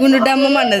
గుండు డమ్మన్నది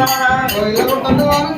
మళ్ళీ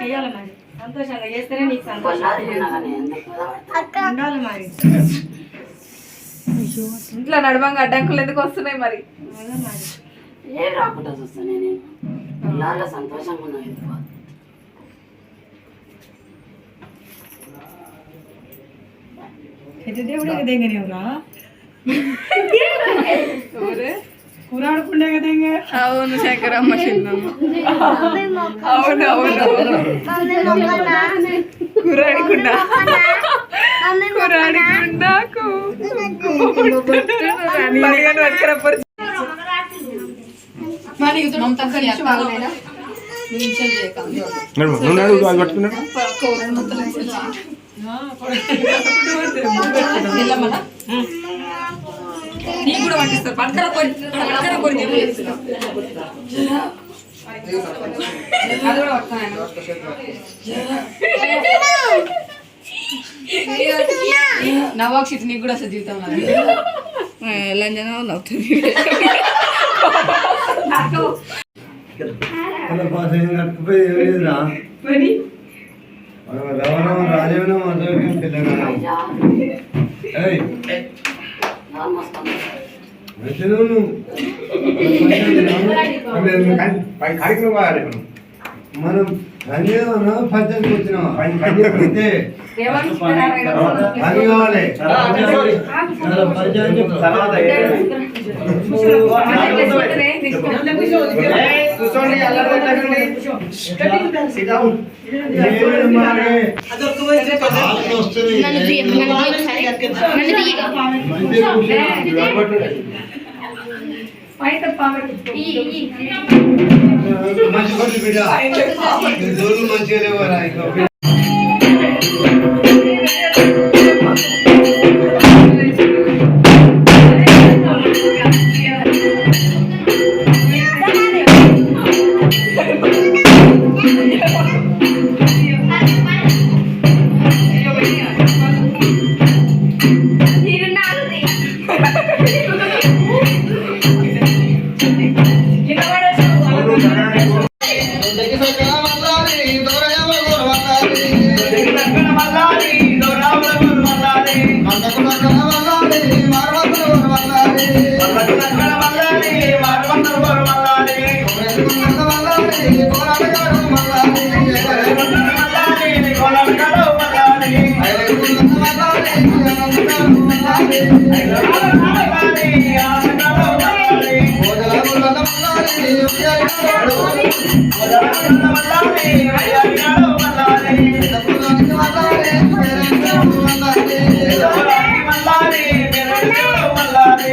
చేయాలి మరి. సంతోషంగా చేస్తేనే నీకు సంతోషం. ఉండాలి మరి. ఇంట్లో నడవంగా అడ్డంకులు ఎందుకు వస్తున్నాయి మరి? ఏ రాకుండా చూస్తాను నేను. సంతోషంగా ఉన్నా ఎందుకు? పెద్ద దేవుడే కదా ఎంగనేవురా కూర ఆడుకుండే కదా ఎంగ అవును శంకరమ్మ చిన్నమ్మ. అవును అవును కురాడికుండా. అది పట్టుకున్నాడు. నీకు కూడా పట్టిస్తారు పక్కన కొని పక్కన కొని అది కూడా నవాక్షిత్ నీకు కూడా అసలు జీవితం లంజన అవుతుంది రవణం కావాలి మనం మనం పని చేయమన్నా పంచాయతీకి వచ్చినావా అంతే దేవానికి ఇస్తారా? పని కావాలి చాలా పంచాయతీ తర్వాత కూర్చోండి అల్లరి పెట్టకండి Sit down. ఏమేమి మారే? ఆకలి వస్తుంది. మంచిగా కూర్చో. మల్లారే మల్లారే మల్లారే.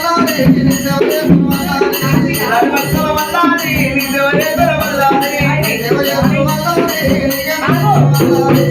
Allah'ım.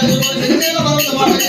பாடுறது போல சிந்தேல பறந்து பாடுறது